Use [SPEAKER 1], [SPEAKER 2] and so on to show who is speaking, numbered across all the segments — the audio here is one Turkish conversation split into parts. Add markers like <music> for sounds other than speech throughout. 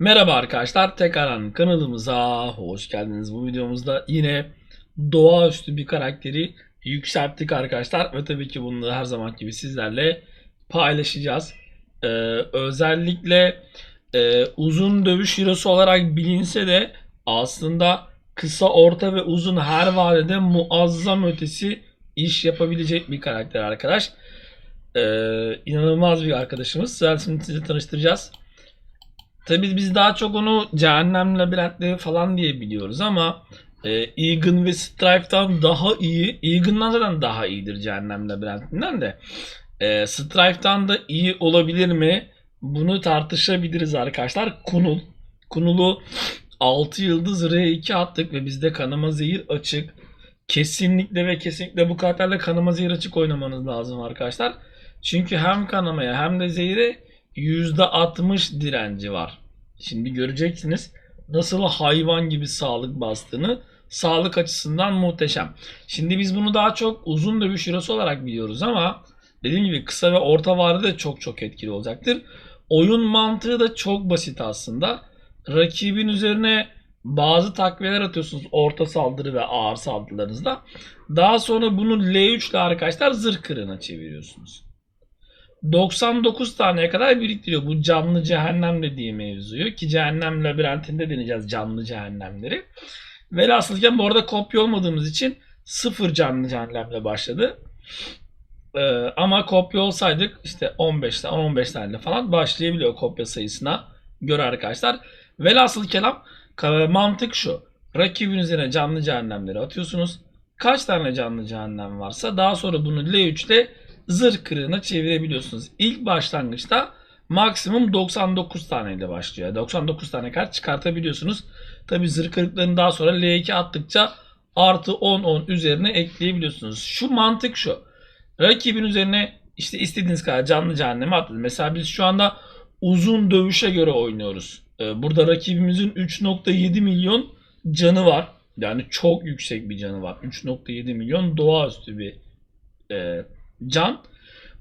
[SPEAKER 1] Merhaba arkadaşlar, tekrardan kanalımıza hoş geldiniz. Bu videomuzda yine doğaüstü bir karakteri yükselttik arkadaşlar ve tabii ki bunu da her zaman gibi sizlerle paylaşacağız. Ee, özellikle e, uzun dövüş hero'su olarak bilinse de aslında kısa, orta ve uzun her vadede muazzam ötesi iş yapabilecek bir karakter arkadaş. Ee, inanılmaz bir arkadaşımız. Sizlerle sizi tanıştıracağız. Tabii biz daha çok onu cehennem labirentleri falan diye biliyoruz ama e, Egan ve Strife'dan daha iyi. Egan'dan zaten daha iyidir cehennem labirentinden de. E, Strife'dan da iyi olabilir mi? Bunu tartışabiliriz arkadaşlar. Kunul. Kunul'u 6 yıldız R2 attık ve bizde kanama zehir açık. Kesinlikle ve kesinlikle bu karakterle kanama zehir açık oynamanız lazım arkadaşlar. Çünkü hem kanamaya hem de zehire %60 direnci var. Şimdi göreceksiniz nasıl hayvan gibi sağlık bastığını. Sağlık açısından muhteşem. Şimdi biz bunu daha çok uzun dövüş hero'su olarak biliyoruz ama dediğim gibi kısa ve orta vadede çok çok etkili olacaktır. Oyun mantığı da çok basit aslında. Rakibin üzerine bazı takviyeler atıyorsunuz orta saldırı ve ağır saldırılarınızda. Daha sonra bunu L3 ile arkadaşlar zırh kırığına çeviriyorsunuz. 99 taneye kadar biriktiriyor. Bu canlı cehennem dediği mevzuyu ki cehennem labirentinde deneyeceğiz canlı cehennemleri. Velhasılken bu arada kopya olmadığımız için sıfır canlı cehennemle başladı. Ee, ama kopya olsaydık işte 15 tane 15 tane falan başlayabiliyor kopya sayısına göre arkadaşlar. Velhasıl kelam mantık şu. Rakibin üzerine canlı cehennemleri atıyorsunuz. Kaç tane canlı cehennem varsa daha sonra bunu L3 ile zırh kırığına çevirebiliyorsunuz. İlk başlangıçta maksimum 99 taneyle başlıyor. 99 tane kart çıkartabiliyorsunuz. Tabi zırh kırıklarını daha sonra L2 attıkça artı 10-10 üzerine ekleyebiliyorsunuz. Şu mantık şu. Rakibin üzerine işte istediğiniz kadar canlı cehenneme atın. Mesela biz şu anda uzun dövüşe göre oynuyoruz. Ee, Burada rakibimizin 3.7 milyon canı var. Yani çok yüksek bir canı var. 3.7 milyon doğaüstü bir e, can.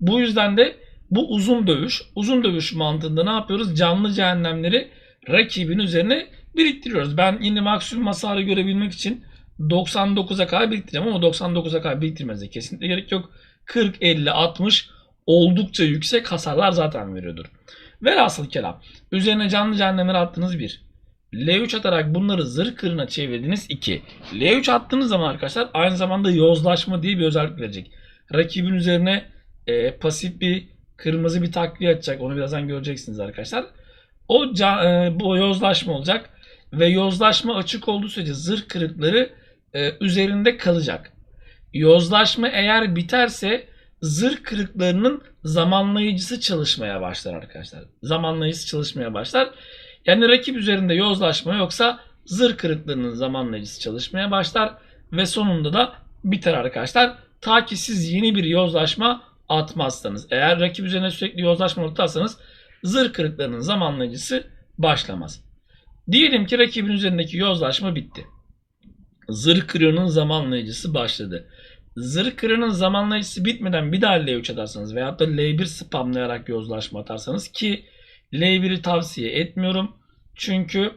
[SPEAKER 1] Bu yüzden de bu uzun dövüş. Uzun dövüş mantığında ne yapıyoruz? Canlı cehennemleri rakibin üzerine biriktiriyoruz. Ben yine maksimum hasarı görebilmek için 99'a kadar biriktireceğim ama 99'a kadar biriktirmenize kesinlikle gerek yok. 40, 50, 60 oldukça yüksek hasarlar zaten veriyordur. Velhasıl kelam. Üzerine canlı cehennemleri attınız 1. L3 atarak bunları zırh kırına çevirdiniz 2. L3 attığınız zaman arkadaşlar aynı zamanda yozlaşma diye bir özellik verecek. Rakibin üzerine e, pasif bir kırmızı bir takviye atacak. Onu birazdan göreceksiniz arkadaşlar. O ca- e, bu yozlaşma olacak ve yozlaşma açık olduğu sürece zırh kırıkları e, üzerinde kalacak. Yozlaşma eğer biterse zırh kırıklarının zamanlayıcısı çalışmaya başlar arkadaşlar. Zamanlayıcısı çalışmaya başlar. Yani rakip üzerinde yozlaşma yoksa zırh kırıklarının zamanlayıcısı çalışmaya başlar ve sonunda da biter arkadaşlar. Ta ki siz yeni bir yozlaşma atmazsanız. Eğer rakip üzerine sürekli yozlaşma atarsanız zırh kırıklarının zamanlayıcısı başlamaz. Diyelim ki rakibin üzerindeki yozlaşma bitti. Zırh kırığının zamanlayıcısı başladı. Zırh kırığının zamanlayıcısı bitmeden bir daha L3 atarsanız veyahut da L1 spamlayarak yozlaşma atarsanız ki L1'i tavsiye etmiyorum. Çünkü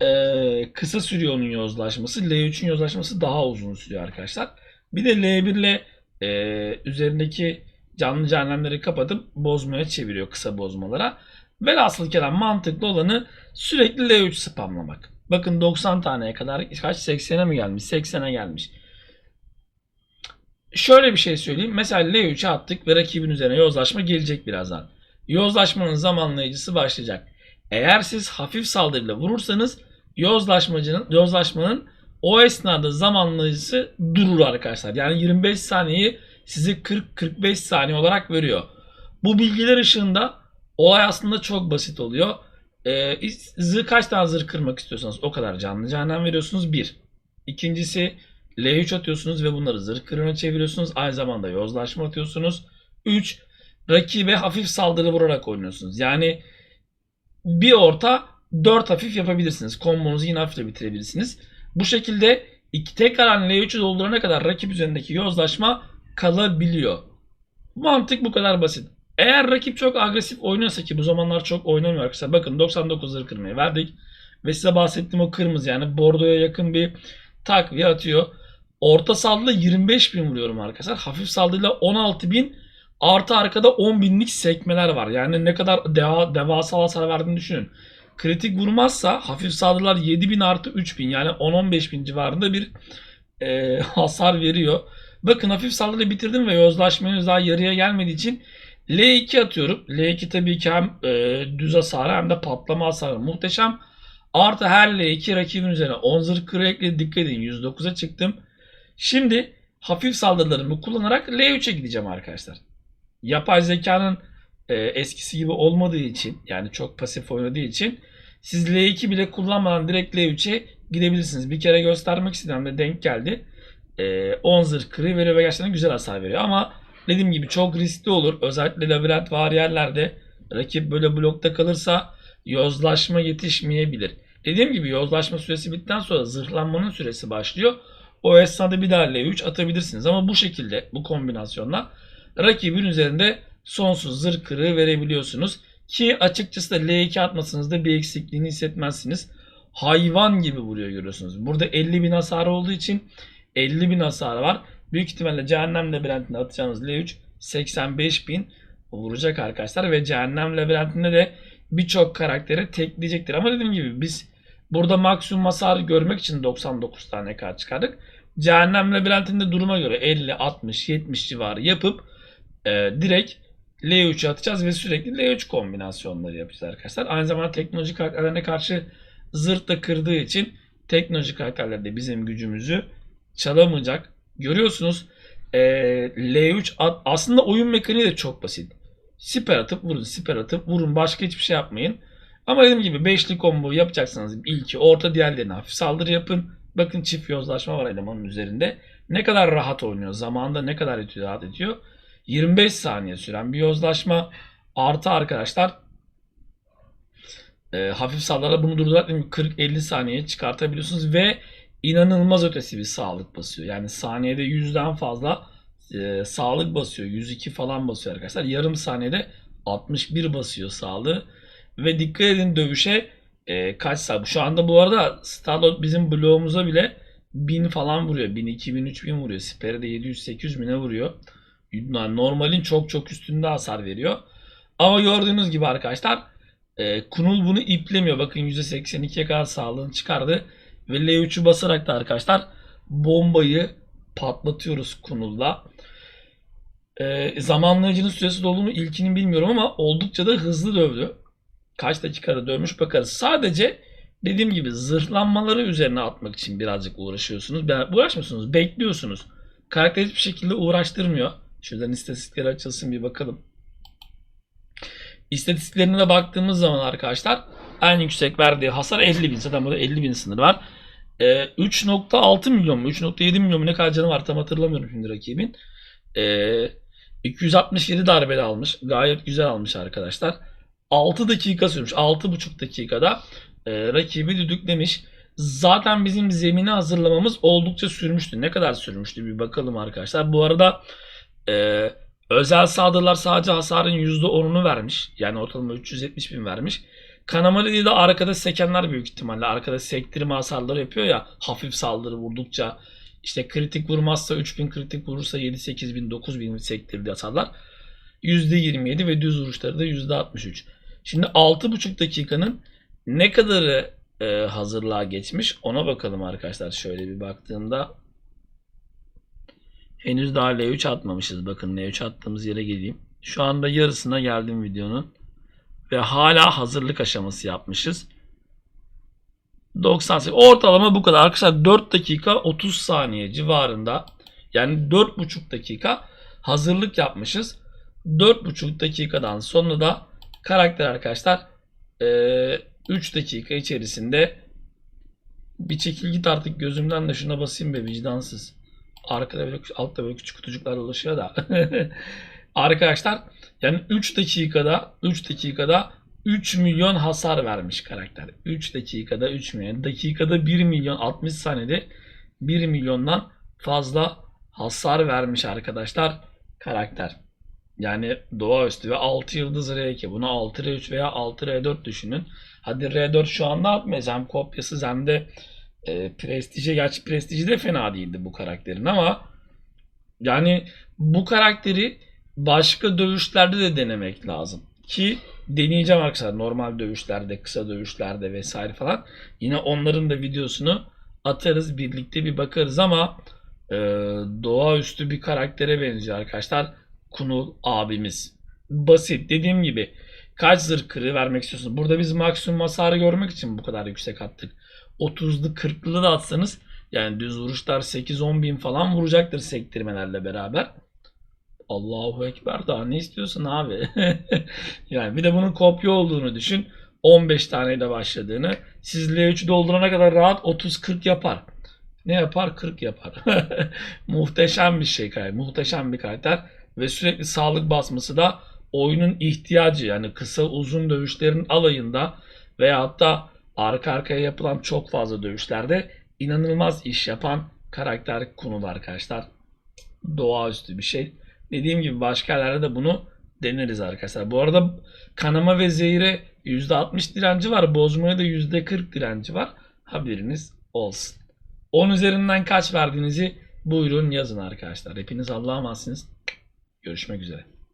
[SPEAKER 1] e, kısa sürüyor onun yozlaşması. L3'ün yozlaşması daha uzun sürüyor arkadaşlar. Bir de L1 ile e, üzerindeki canlı cehennemleri kapatıp bozmaya çeviriyor kısa bozmalara. Velhasıl kelam mantıklı olanı sürekli L3 spamlamak. Bakın 90 taneye kadar kaç 80'e mi gelmiş? 80'e gelmiş. Şöyle bir şey söyleyeyim. Mesela L3'e attık ve rakibin üzerine yozlaşma gelecek birazdan. Yozlaşmanın zamanlayıcısı başlayacak. Eğer siz hafif saldırıyla vurursanız yozlaşmacının yozlaşmanın o esnada zamanlayıcısı durur arkadaşlar. Yani 25 saniyeyi size 40-45 saniye olarak veriyor. Bu bilgiler ışığında olay aslında çok basit oluyor. Ee, zırh kaç tane zırh kırmak istiyorsanız o kadar canlı cehennem veriyorsunuz. Bir. İkincisi L3 atıyorsunuz ve bunları zırh kırığına çeviriyorsunuz. Aynı zamanda yozlaşma atıyorsunuz. 3. Rakibe hafif saldırı vurarak oynuyorsunuz. Yani bir orta 4 hafif yapabilirsiniz. Kombonuzu yine hafifle bitirebilirsiniz. Bu şekilde iki tekrar L3'ü doldurana kadar rakip üzerindeki yozlaşma kalabiliyor. Mantık bu kadar basit. Eğer rakip çok agresif oynuyorsa ki bu zamanlar çok oynamıyor arkadaşlar. Bakın 99'ları kırmayı verdik. Ve size bahsettiğim o kırmızı yani bordoya yakın bir takviye atıyor. Orta saldırıda 25 bin vuruyorum arkadaşlar. Hafif saldırıyla 16 bin artı arkada 10 binlik sekmeler var. Yani ne kadar deva, devasa hasar verdiğini düşünün. Kritik vurmazsa hafif saldırılar 7000 artı 3000 yani 10-15 bin civarında bir e, <laughs> hasar veriyor. Bakın hafif saldırıyı bitirdim ve yozlaşma henüz daha yarıya gelmediği için L2 atıyorum. L2 tabii ki hem e, düz hasarı hem de patlama hasarı muhteşem. Artı her L2 rakibin üzerine 10 zırh kırı ekledi. Dikkat edin 109'a çıktım. Şimdi hafif saldırılarımı kullanarak L3'e gideceğim arkadaşlar. Yapay zekanın e, eskisi gibi olmadığı için yani çok pasif oynadığı için siz L2 bile kullanmadan direkt L3'e gidebilirsiniz. Bir kere göstermek istedim de denk geldi. E, 10 zırh kırı veriyor ve gerçekten güzel hasar veriyor ama dediğim gibi çok riskli olur. Özellikle labirent var yerlerde rakip böyle blokta kalırsa yozlaşma yetişmeyebilir. Dediğim gibi yozlaşma süresi bittikten sonra zırhlanmanın süresi başlıyor. O esnada bir daha L3 atabilirsiniz ama bu şekilde bu kombinasyonla rakibin üzerinde sonsuz zırh kırığı verebiliyorsunuz. Ki açıkçası da L2 atmasınızda bir eksikliğini hissetmezsiniz. Hayvan gibi vuruyor görüyorsunuz. Burada 50 bin hasarı olduğu için 50 bin hasarı var. Büyük ihtimalle Cehennem Labirentinde atacağınız L3 85 bin vuracak arkadaşlar. Ve Cehennem Labirentinde de birçok karakteri tekleyecektir. Ama dediğim gibi biz burada maksimum hasarı görmek için 99 tane kart çıkardık. Cehennem Labirentinde duruma göre 50, 60, 70 civarı yapıp e, direkt L3'e atacağız ve sürekli L3 kombinasyonları yapacağız arkadaşlar. Aynı zamanda teknolojik karakterlerine karşı zırt da kırdığı için teknolojik karakterler de bizim gücümüzü çalamayacak. Görüyorsunuz e, L3 at, aslında oyun mekaniği de çok basit. Siper atıp vurun, siper atıp vurun. Başka hiçbir şey yapmayın. Ama dediğim gibi beşli combo yapacaksanız ilki orta diğerlerine hafif saldırı yapın. Bakın çift yozlaşma var elemanın üzerinde. Ne kadar rahat oynuyor. Zamanında ne kadar rahat ediyor. 25 saniye süren bir yozlaşma artı arkadaşlar e, hafif saldırıda bunu durdurarak 40-50 saniyeye çıkartabiliyorsunuz ve inanılmaz ötesi bir sağlık basıyor. Yani saniyede 100'den fazla e, sağlık basıyor. 102 falan basıyor arkadaşlar. Yarım saniyede 61 basıyor sağlığı. Ve dikkat edin dövüşe e, kaç saat. Şu anda bu arada Starlord bizim bloğumuza bile 1000 falan vuruyor. 1000, 2000, 3000 vuruyor. Siper'e de 700, 800 bine vuruyor. Normalin çok çok üstünde hasar veriyor. Ama gördüğünüz gibi arkadaşlar e, Kunul bunu iplemiyor. Bakın %82'ye kadar sağlığını çıkardı. Ve L3'ü basarak da arkadaşlar bombayı patlatıyoruz Kunul'da. E, zamanlayıcının süresi doldu mu ilkini bilmiyorum ama oldukça da hızlı dövdü. Kaç dakikada dövmüş bakarız. Sadece dediğim gibi zırhlanmaları üzerine atmak için birazcık uğraşıyorsunuz. Uğraşmıyorsunuz, bekliyorsunuz. Karakter hiçbir şekilde uğraştırmıyor. Şuradan istatistikleri açılsın bir bakalım. İstatistiklerine de baktığımız zaman arkadaşlar en yüksek verdiği hasar 50 bin. Zaten burada 50 bin sınır var. Ee, 3.6 milyon mu? 3.7 milyon mu? Ne kadar canı var tam hatırlamıyorum şimdi rakibin. Ee, 267 darbeli almış. Gayet güzel almış arkadaşlar. 6 dakika sürmüş. 6.5 dakikada e, rakibi düdüklemiş. Zaten bizim zemini hazırlamamız oldukça sürmüştü. Ne kadar sürmüştü bir bakalım arkadaşlar. Bu arada e, özel saldırılar sadece hasarın %10'unu vermiş. Yani ortalama 370 bin vermiş. Kanamalı değil de arkada sekenler büyük ihtimalle. Arkada sektirme hasarları yapıyor ya. Hafif saldırı vurdukça. işte kritik vurmazsa 3000 kritik vurursa 7-8 bin 9 bin sektirdiği hasarlar. %27 ve düz vuruşları da %63. Şimdi 6,5 dakikanın ne kadarı e, hazırlığa geçmiş ona bakalım arkadaşlar. Şöyle bir baktığımda henüz daha L3 atmamışız. Bakın L3 attığımız yere geleyim. Şu anda yarısına geldim videonun. Ve hala hazırlık aşaması yapmışız. 98. Ortalama bu kadar. Arkadaşlar 4 dakika 30 saniye civarında yani 4,5 dakika hazırlık yapmışız. 4,5 dakikadan sonra da karakter arkadaşlar 3 dakika içerisinde bir çekil git artık gözümden de şuna basayım be vicdansız. Arkada böyle altta böyle küçük kutucuklar dolaşıyor da. <laughs> Arkadaşlar yani 3 dakikada 3 dakikada 3 milyon hasar vermiş karakter. 3 dakikada 3 milyon. Dakikada 1 milyon 60 saniyede 1 milyondan fazla hasar vermiş arkadaşlar karakter. Yani doğaüstü ve 6 yıldız R2. Bunu 6R3 veya 6R4 düşünün. Hadi R4 şu anda atmayız. Hem kopyasız hem e, prestiji. Gerçi prestiji de fena değildi bu karakterin ama yani bu karakteri başka dövüşlerde de denemek lazım. Ki deneyeceğim arkadaşlar normal dövüşlerde, kısa dövüşlerde vesaire falan. Yine onların da videosunu atarız birlikte bir bakarız ama e, doğaüstü bir karaktere benziyor arkadaşlar. Kunul abimiz. Basit dediğim gibi kaç zırh kırığı vermek istiyorsunuz? Burada biz maksimum hasarı görmek için bu kadar yüksek attık. 30'lu 40'lı da atsanız yani düz vuruşlar 8-10 bin falan vuracaktır sektirmelerle beraber. Allahu Ekber daha ne istiyorsun abi? <laughs> yani bir de bunun kopya olduğunu düşün. 15 taneyle başladığını. Siz L3 doldurana kadar rahat 30-40 yapar. Ne yapar? 40 yapar. <laughs> Muhteşem bir şey karakter. Muhteşem bir karakter. Ve sürekli sağlık basması da oyunun ihtiyacı. Yani kısa uzun dövüşlerin alayında veyahut da arka arkaya yapılan çok fazla dövüşlerde inanılmaz iş yapan karakter konular arkadaşlar. Doğaüstü bir şey. Dediğim gibi başka yerlerde de bunu deneriz arkadaşlar. Bu arada kanama ve zehire %60 direnci var. Bozmaya da %40 direnci var. Haberiniz olsun. 10 üzerinden kaç verdiğinizi buyurun yazın arkadaşlar. Hepiniz Allah'a emanetsiniz. Görüşmek üzere.